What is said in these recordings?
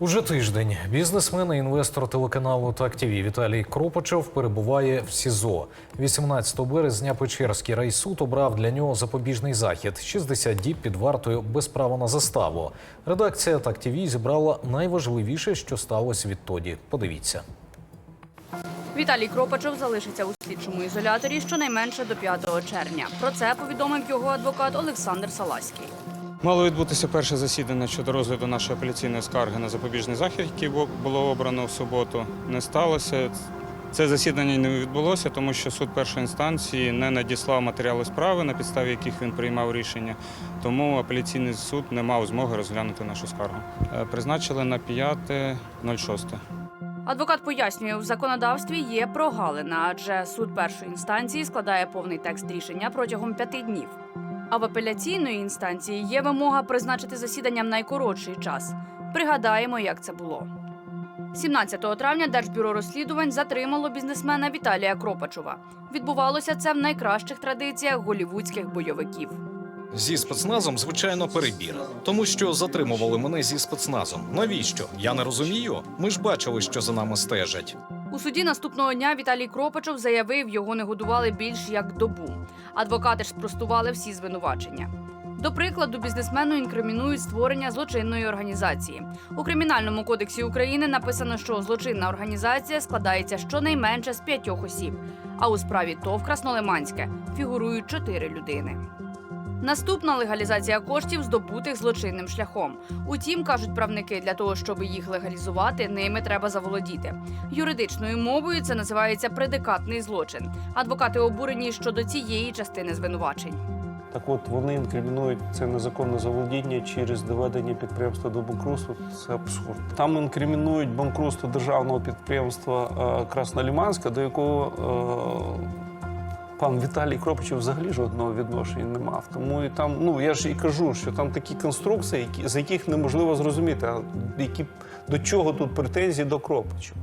Уже тиждень бізнесмен і інвестор телеканалу «Так ТВ» Віталій Кропачев перебуває в СІЗО. 18 березня Печерський райсуд обрав для нього запобіжний захід – 60 діб під вартою без права на заставу. Редакція «Так ТВ» зібрала найважливіше, що сталося відтоді. Подивіться. Віталій Кропачов залишиться у слідчому ізоляторі щонайменше до 5 червня. Про це повідомив його адвокат Олександр Саласький. Мало відбутися перше засідання щодо розгляду нашої апеляційної скарги на запобіжний захід, який було обрано в суботу. Не сталося. Це засідання не відбулося, тому що суд першої інстанції не надіслав матеріали справи, на підставі яких він приймав рішення. Тому апеляційний суд не мав змоги розглянути нашу скаргу. Е, Призначили на 5.06. Адвокат пояснює, в законодавстві є прогалина, адже суд першої інстанції складає повний текст рішення протягом п'яти днів. А в апеляційної інстанції є вимога призначити засіданням найкоротший час. Пригадаємо, як це було. 17 травня Держбюро розслідувань затримало бізнесмена Віталія Кропачова. Відбувалося це в найкращих традиціях голівудських бойовиків. Зі спецназом, звичайно, перебір. Тому що затримували мене зі спецназом. Навіщо? Я не розумію. Ми ж бачили, що за нами стежать. У суді наступного дня Віталій Кропачов заявив, його не годували більш як добу. Адвокати ж спростували всі звинувачення. До прикладу, бізнесмену інкримінують створення злочинної організації. У кримінальному кодексі України написано, що злочинна організація складається щонайменше з п'ятьох осіб. А у справі ТОВ Краснолиманське фігурують чотири людини. Наступна легалізація коштів, здобутих злочинним шляхом. Утім, кажуть правники, для того, щоб їх легалізувати, ними треба заволодіти. Юридичною мовою це називається предикатний злочин. Адвокати обурені щодо цієї частини звинувачень. Так от вони інкримінують це незаконне заволодіння через доведення підприємства до банкрутства. Це абсурд. Там інкримінують банкрутство державного підприємства е, Красноліманська, до якого е, пан Віталій Кропичев взагалі жодного відношення не мав. Тому і там, ну я ж і кажу, що там такі конструкції, які, з яких неможливо зрозуміти, а які до чого тут претензії до Кропичева.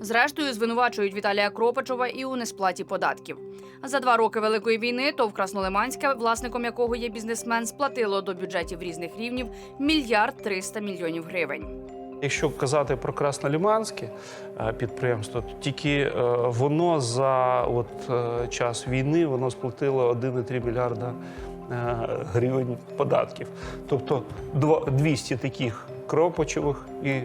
Зрештою, звинувачують Віталія Кропачова і у несплаті податків. За два роки великої війни ТОВ Краснолиманська, власником якого є бізнесмен, сплатило до бюджетів різних рівнів мільярд триста мільйонів гривень. Якщо казати про Красноліманське е, підприємство, то тільки е, воно за от, е, час війни воно сплатило 1,3 мільярда гривень податків. Тобто 200 таких кропочевих і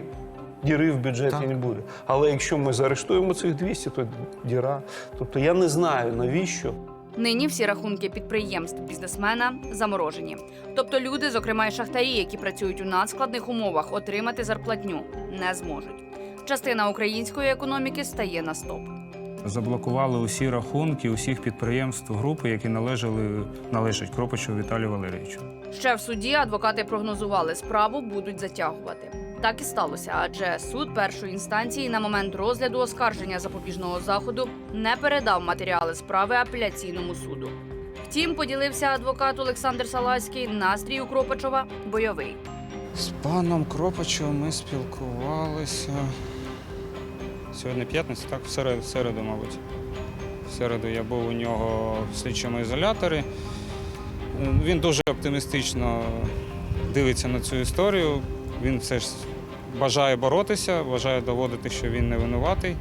діри в бюджеті не буде. Але якщо ми заарештуємо цих 200, то діра. Тобто я не знаю навіщо. Нині всі рахунки підприємств бізнесмена заморожені. Тобто люди, зокрема й шахтарі, які працюють у надскладних умовах, отримати зарплатню не зможуть. Частина української економіки стає на стоп. Заблокували усі рахунки усіх підприємств групи, які належали належать Кропачу Віталію Валерійовичу. Ще в суді адвокати прогнозували, справу будуть затягувати. Так і сталося, адже суд першої інстанції на момент розгляду оскарження запобіжного заходу не передав матеріали справи апеляційному суду. Втім, поділився адвокат Олександр Саласький. Настрій у Кропачова бойовий. З паном Кропачем ми спілкувалися. Сьогодні п'ятниця, так, в середу, в середу, мабуть. В середу я був у нього в слідчому ізоляторі. Він дуже оптимістично дивиться на цю історію. Він все ж бажає боротися, бажає доводити, що він не винуватий.